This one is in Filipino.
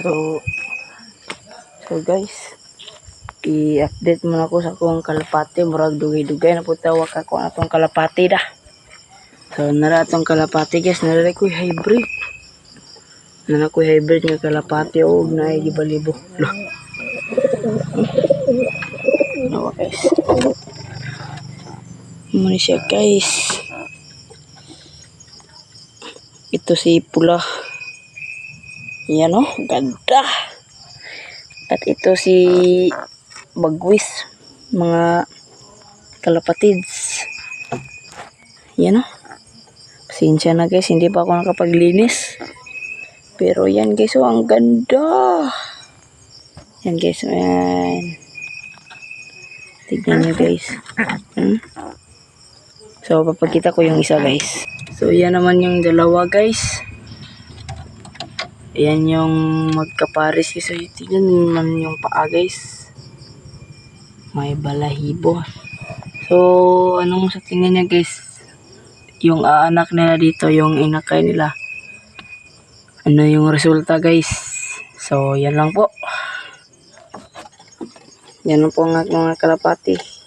So, so guys, i-update mo na ako sa akong kalapati. Murag dugay-dugay na po tawag ako na itong kalapati dah. So, nara itong kalapati guys. Nara ko hybrid. Nara ko hybrid nga kalapati. O, na ay gibalibo. Lah. Nawa guys. Muna siya guys. Ito si Pula. Yan o, ganda. At ito si Bagwis, mga kalapatids. Yan o. Pasensya na guys, hindi pa ako nakapaglinis. Pero yan guys, oh, ang ganda. Yan guys, yan. Tignan nyo guys. Hmm? So, papakita ko yung isa guys. So, yan naman yung dalawa guys. Ayan yung magkapares guys. So, tingnan naman yung paa guys. May balahibo. So, anong sa tingin niya guys? Yung aanak nila dito, yung inakay nila. Ano yung resulta guys? So, yan lang po. Yan lang po ang mga kalapati.